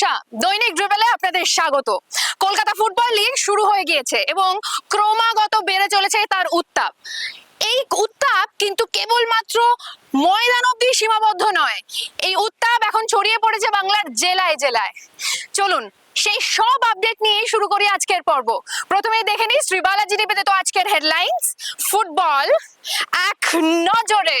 ব্যবসা দৈনিক ড্রিবেলে আপনাদের স্বাগত। কলকাতা ফুটবল লিগ শুরু হয়ে গিয়েছে এবং ক্রমাগত বেড়ে চলেছে তার উত্তাপ। এই উত্তাপ কিন্তু কেবলমাত্র ময়দান অব্দি সীমাবদ্ধ নয়, এই উত্তাপ এখন ছড়িয়ে পড়েছে বাংলার জেলায় জেলায়। চলুন, সেই সব আপডেট নিয়ে শুরু করি আজকের পর্ব। প্রথমে দেখে নিই শ্রী বালাজি টিভিতে তো আজকের হেডলাইন্স ফুটবল এক নজরে।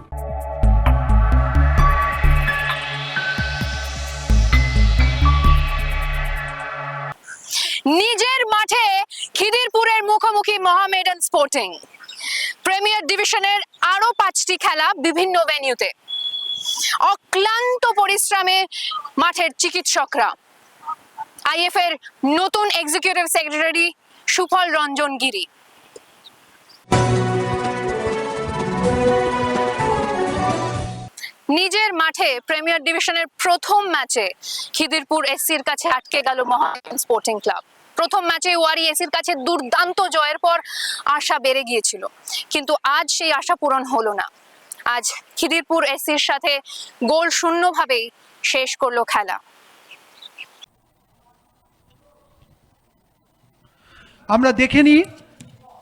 Sporting premier ডিভিশনের আরও পাঁচটি খেলা বিভিন্ন ভেন্যুতে অক্লান্ত পরিশ্রমে মাঠের চিকিৎসকরা। আইএফ এর নতুন এক্সিকিউটিভ সেক্রেটারি সুফল রঞ্জন গিরি নিজের মাঠে প্রিমিয়ার ডিভিশনের প্রথম ম্যাচে খিদিরপুর এসসির কাছে আটকে গেল মহামেডান স্পোর্টিং ক্লাব প্রথম ম্যাচে ওয়ারিএসির কাছে দুর্দান্ত জয়ের পর আশা বেড়ে গিয়েছিল। কিন্তু আজ সেই আশা পূরণ হলো না। আজ খিদিরপুর এসির সাথে গোল শূন্যভাবেই শেষ করল খেলা। আমরা দেখে নিই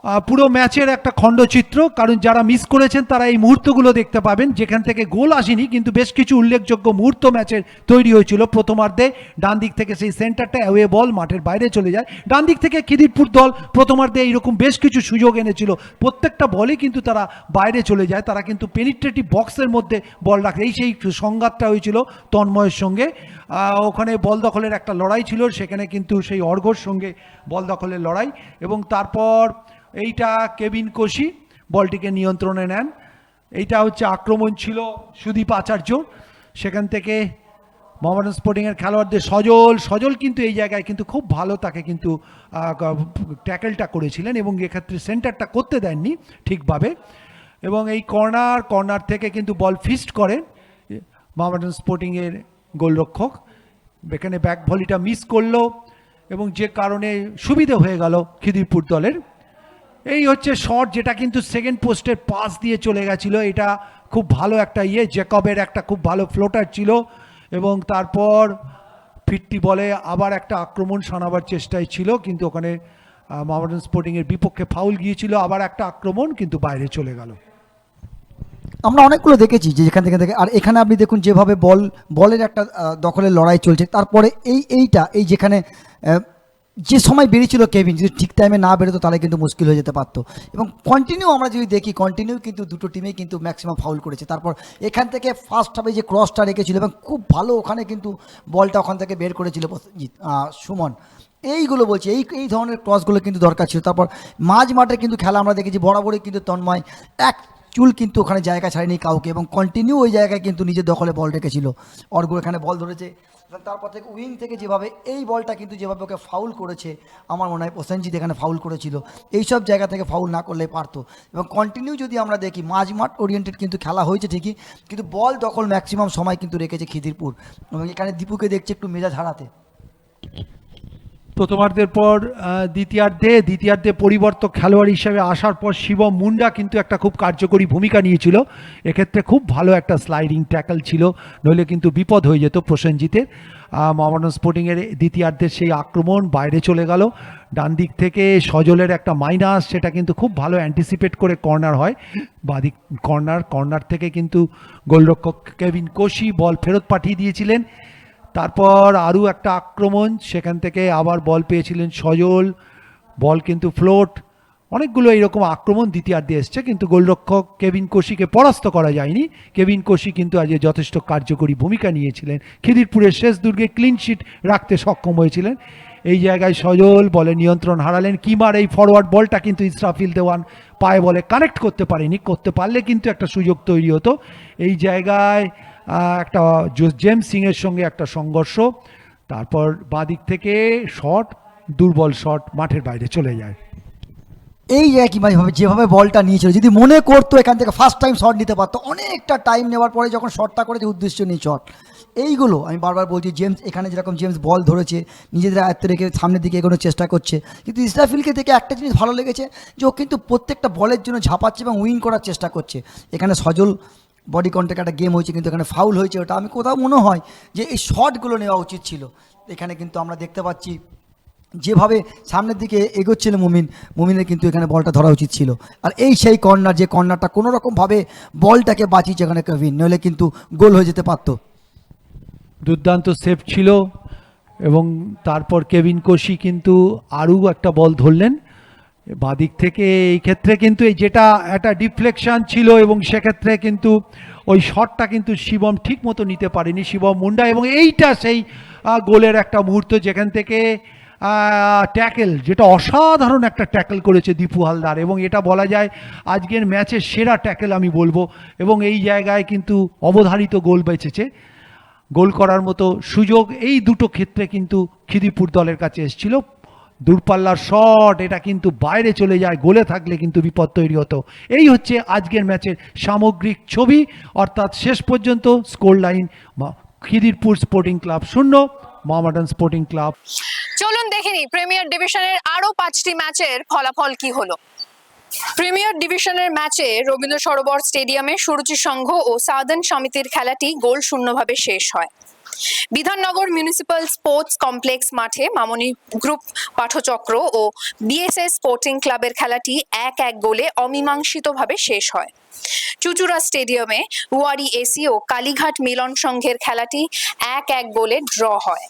পুরো ম্যাচের একটা খণ্ডচিত্র, কারণ যারা মিস করেছেন তারা এই মুহূর্তগুলো দেখতে পাবেন। যেখান থেকে গোল আসেনি, কিন্তু বেশ কিছু উল্লেখযোগ্য মুহূর্ত ম্যাচের তৈরি হয়েছিল। প্রথমার্ধে ডান দিক থেকে সেই সেন্টারটা অ্যাওয়ে বল মাঠের বাইরে চলে যায়। ডান দিক থেকে খিদিরপুর দল প্রথমার্ধে এইরকম বেশ কিছু সুযোগ এনেছিল। প্রত্যেকটা বলে কিন্তু তারা বাইরে চলে যায়। তারা কিন্তু পেনিট্রেটিভ বক্সের মধ্যে বল রাখে। এই সেই সংঘাতটা হয়েছিল তন্ময়ের সঙ্গে। ওখানে বল দখলের একটা লড়াই ছিল। সেখানে কিন্তু সেই অর্ঘর সঙ্গে বল দখলের লড়াই। এবং তারপর এইটা কেবিন কোশি, বলটিকে নিয়ন্ত্রণে নেন। এইটা হচ্ছে আক্রমণ ছিল সুদীপ আচার্য। সেখান থেকে মোহামেডান স্পোর্টিংয়ের খেলোয়াড়দের সজল সজল কিন্তু এই জায়গায় কিন্তু খুব ভালো তাকে কিন্তু ট্যাকেলটা করেছিলেন এবং এক্ষেত্রে সেন্টারটা করতে দেননি ঠিকভাবে। এবং এই কর্নার কর্নার থেকে কিন্তু বল ফিস্ট করেন মোহামেডান স্পোর্টিংয়ের গোলরক্ষক। এখানে ব্যাক ভলিটা মিস করল এবং যে কারণে সুবিধে হয়ে গেল খিদিরপুর দলের। এই হচ্ছে শট যেটা কিন্তু সেকেন্ড পোস্টের পাস দিয়ে চলে গেছিল। এটা খুব ভালো একটা ইয়ে জেকবের একটা খুব ভালো ফ্লোটার ছিল এবং তারপর ফিরতি বলে আবার একটা আক্রমণ শানাবার চেষ্টায় ছিল, কিন্তু ওখানে মামাডন স্পোর্টিংয়ের বিপক্ষে ফাউল গিয়েছিল, আবার একটা আক্রমণ কিন্তু বাইরে চলে গেল। আমরা অনেকগুলো দেখেছি যে যেখান থেকে দেখে আর এখানে আপনি দেখুন যেভাবে বল, বলের একটা দখলের লড়াই চলছে। তারপরে এই, এইটা, এই যেখানে যে সময় বেরিয়েছিল কেভিন যদি ঠিক টাইমে না বেরোতো, তাহলে কিন্তু মুশকিল হয়ে যেতে পারতো। এবং কন্টিনিউ আমরা যদি দেখি কন্টিনিউ কিন্তু দুটো টিমেই কিন্তু ম্যাক্সিমাম ফাউল করেছে। তারপর এখান থেকে ফার্স্ট হাফে যে ক্রসটা রেখেছিল, এবং খুব ভালো ওখানে কিন্তু বলটা ওখান থেকে বের করেছিল সুমন। এইগুলো বলছি, এই এই ধরনের ক্রসগুলো কিন্তু দরকার ছিল। তারপর মাঝ মাঠে কিন্তু খেলা আমরা দেখেছি, বরাবরই কিন্তু তন্ময়। এক চুল কিন্তু ওখানে জায়গা ছাড়েনি কাউকে এবং কন্টিনিউ ওই জায়গায় কিন্তু নিজের দখলে বল রেখেছিল। অর্ঘ এখানে বল ধরেছে। তারপর থেকে উইং থেকে যেভাবে এই বলটা কিন্তু যেভাবে ওকে ফাউল করেছে, আমার মনে হয় প্রসেনজিৎ এখানে ফাউল করেছিল। এইসব জায়গা থেকে ফাউল না করলে পারতো। এবং কন্টিনিউ যদি আমরা দেখি মাঝ মাঠ ওরিয়েন্টেড কিন্তু খেলা হয়েছে ঠিকই, কিন্তু বল দখল ম্যাক্সিমাম সময় কিন্তু রেখেছে খিদিরপুর। এবং এখানে দীপুকে দেখছে একটু মেজাজ হারাতে। প্রথমার্ধের পর দ্বিতীয়ার্ধে দ্বিতীয়ার্ধে পরিবর্তক খেলোয়াড় হিসেবে আসার পর শিবম মুন্ডা কিন্তু একটা খুব কার্যকরী ভূমিকা নিয়েছিল। এক্ষেত্রে খুব ভালো একটা স্লাইডিং ট্যাকল ছিল, নইলে কিন্তু বিপদ হয়ে যেত প্রসেনজিতের। মোহামেডান স্পোর্টিংয়ের দ্বিতীয়ার্ধের সেই আক্রমণ বাইরে চলে গেল। ডান দিক থেকে সজলের একটা মাইনাস সেটা কিন্তু খুব ভালো অ্যান্টিসিপেট করে কর্নার হয়। বাদিক কর্নার কর্নার থেকে কিন্তু গোলরক্ষক কেভিন কোশি বল ফেরত পাঠিয়ে দিয়েছিলেন। তারপর আরও একটা আক্রমণ, সেখান থেকে আবার বল পেয়েছিলেন সজল। বল কিন্তু ফ্লোট। অনেকগুলো এইরকম আক্রমণ দ্বিতীয়ার্ধে এসছে, কিন্তু গোলরক্ষক কেভিন কোশিকে পরাস্ত করা যায়নি। কেভিন কোশি কিন্তু আজ যথেষ্ট কার্যকরী ভূমিকা নিয়েছিলেন। খিদিরপুরের শেষ দুর্গে ক্লিন শিট রাখতে সক্ষম হয়েছিলেন। এই জায়গায় সজল বলে নিয়ন্ত্রণ হারালেন। কিমার এই ফরওয়ার্ড বলটা কিন্তু ইসরাফিল দেওয়ান পায়ে বলে কানেক্ট করতে পারেনি। করতে পারলে কিন্তু একটা সুযোগ তৈরি হতো। এই জায়গায় একটা জেমস সিংয়ের সঙ্গে একটা সংঘর্ষ, তারপর বাদিক থেকে শট, দুর্বল শট মাঠের বাইরে চলে যায়। এই একই মানে যেভাবে বলটা নিয়েছিল, যদি মনে করতো এখান থেকে ফার্স্ট টাইম শট নিতে পারতো, অনেকটা টাইম নেওয়ার পরে যখন শটটা করেছে উদ্দেশ্য নেই শট এইগুলো আমি বারবার বলছি, জেমস এখানে যেরকম জেমস বল ধরেছে, নিজেদের আয়ত্তে রেখে সামনের দিকে এগোনোর চেষ্টা করছে। কিন্তু ইসরাফিলকে দেখে একটা জিনিস ভালো লেগেছে, যে ও কিন্তু প্রত্যেকটা বলের জন্য ঝাঁপাচ্ছে এবং উইন করার চেষ্টা করছে। এখানে সজল বডি কন্ট্যাক্ট একটা গেম হয়েছে, কিন্তু এখানে ফাউল হয়েছে, ওটা আমি কোথাও মনে হয় যে এই শটগুলো নেওয়া উচিত ছিল। এখানে কিন্তু আমরা দেখতে পাচ্ছি যেভাবে সামনের দিকে এগোচ্ছিল মুমিন, মুমিনের কিন্তু এখানে বলটা ধরা উচিত ছিল। আর এই সেই কর্নার যে কর্নারটা কোনো রকমভাবে বলটাকে বাঁচিয়েছে এখানে কভিন নইলে কিন্তু গোল হয়ে যেতে পারতো। দুর্দান্ত সেফ ছিল, এবং তারপর কেভিন কোশি কিন্তু আরও একটা বল ধরলেন। বাদিক থেকে এই ক্ষেত্রে কিন্তু এই যেটা একটা ডিফ্লেকশন ছিল এবং সেক্ষেত্রে কিন্তু ওই শটটা কিন্তু শিবম ঠিক মতো নিতে পারেনি, শিবম মুন্ডা এবং এইটা সেই গোলের একটা মুহূর্ত যেখান থেকে ট্যাকেল যেটা অসাধারণ একটা ট্যাকেল করেছে দীপু হালদার এবং এটা বলা যায় আজকের ম্যাচের সেরা ট্যাকেল আমি বলব এবং এই জায়গায় কিন্তু অবধারিত গোল বেঁচেছে। গোল করার মতো সুযোগ এই দুটো ক্ষেত্রে কিন্তু খিদিপুর দলের কাছে এসেছিল। দূরপাল্লার শট, এটা কিন্তু বাইরে চলে যায়, গোলে থাকলে কিন্তু বিপদ তৈরি হতো। এই হচ্ছে আজকের ম্যাচের সামগ্রিক ছবি। অর্থাৎ শেষ পর্যন্ত score line Khidirpur sporting club শূন্য, মোহামেডান স্পোর্টিং ক্লাব। চলুন দেখে নিই, প্রিমিয়ার ডিভিশনের আরও পাঁচটি ম্যাচের ফলাফল কি হলো। প্রিমিয়ার ডিভিশনের ম্যাচে রবীন্দ্র সরোবর স্টেডিয়ামে সুরুচি সংঘ ও সাউদার্ন সমিতির খেলাটি গোল শূন্যভাবে শেষ হয়। বিধাননগর মিউনিসিপ্যাল স্পোর্টস কমপ্লেক্স মাঠে মামনি গ্রুপ পাঠচক্র ও বিএসএস স্পোর্টিং ক্লাবের খেলাটি এক এক গোলে অমীমাংসিতভাবে শেষ হয়। চুচুড়া স্টেডিয়ামে ওয়ারি এসি ও কালীঘাট মিলন সংঘের খেলাটি এক এক গোলে ড্র হয়।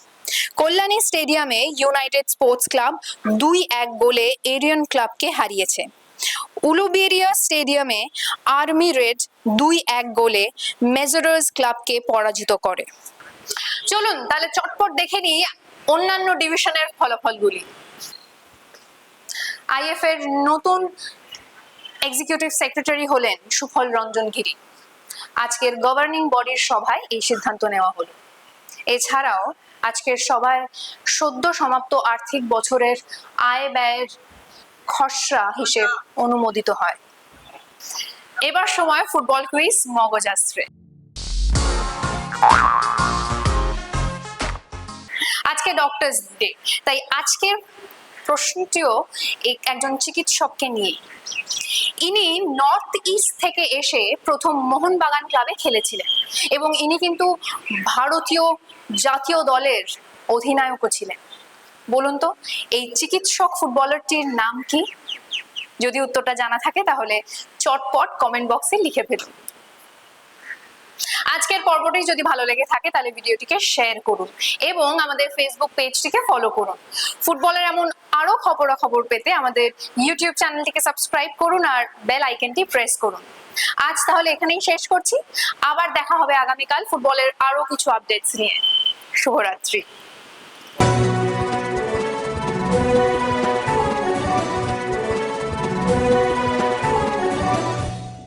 কল্যাণী স্টেডিয়ামে ইউনাইটেড স্পোর্টস ক্লাব দুই এক গোলে এরিয়ন ক্লাবকে হারিয়েছে। উলুবেরিয়া স্টেডিয়ামে আর্মি রেড দুই এক গোলে মেজরার্স ক্লাবকে পরাজিত করে। চলুন, তাহলে চটপট দেখে নিই অন্যান্য ডিভিশনের ফলাফলগুলি। আইএফ এর নতুন এক্সিকিউটিভ সেক্রেটারি হলেন সুফল রঞ্জন গিরি। আজকের গভর্নিং বডির সভায় এই সিদ্ধান্ত নেওয়া হলো। এছাড়াও, আজকের সভায় সদ্য সমাপ্ত আর্থিক বছরের আয় ব্যয়ের খসড়া হিসেব অনুমোদিত হয়। এবার সময় ফুটবল কুইজ মগজাস্ত্রে আজকে ডক্টরস ডে তাই আজকের প্রশ্নটিও এক- একজন চিকিৎসককে নিয়ে। ইনি নর্থ ইস্ট থেকে এসে প্রথম মোহনবাগান ক্লাবে খেলেছিলেন এবং ইনি কিন্তু ভারতীয় জাতীয় দলের অধিনায়কও ছিলেন। বলুন তো, এই চিকিৎসক ফুটবলারটির নাম কি? যদি উত্তরটা জানা থাকে তাহলে চটপট কমেন্ট বক্সে লিখে ফেলুন। আজকের পর্বটি যদি ভালো লেগে থাকে, তাহলে ভিডিওটিকে শেয়ার করুন এবং আমাদের ফেসবুক পেজটিকে ফলো করুন। ফুটবলের এমন আরও খবরাখবর পেতে আমাদের ইউটিউব চ্যানেলটিকে সাবস্ক্রাইব করুন আর বেল আইকনটি প্রেস করুন। আজ তাহলে এখানেই শেষ করছি। আবার দেখা হবে আগামীকাল ফুটবলের আরও কিছু আপডেটস নিয়ে। শুভরাত্রি।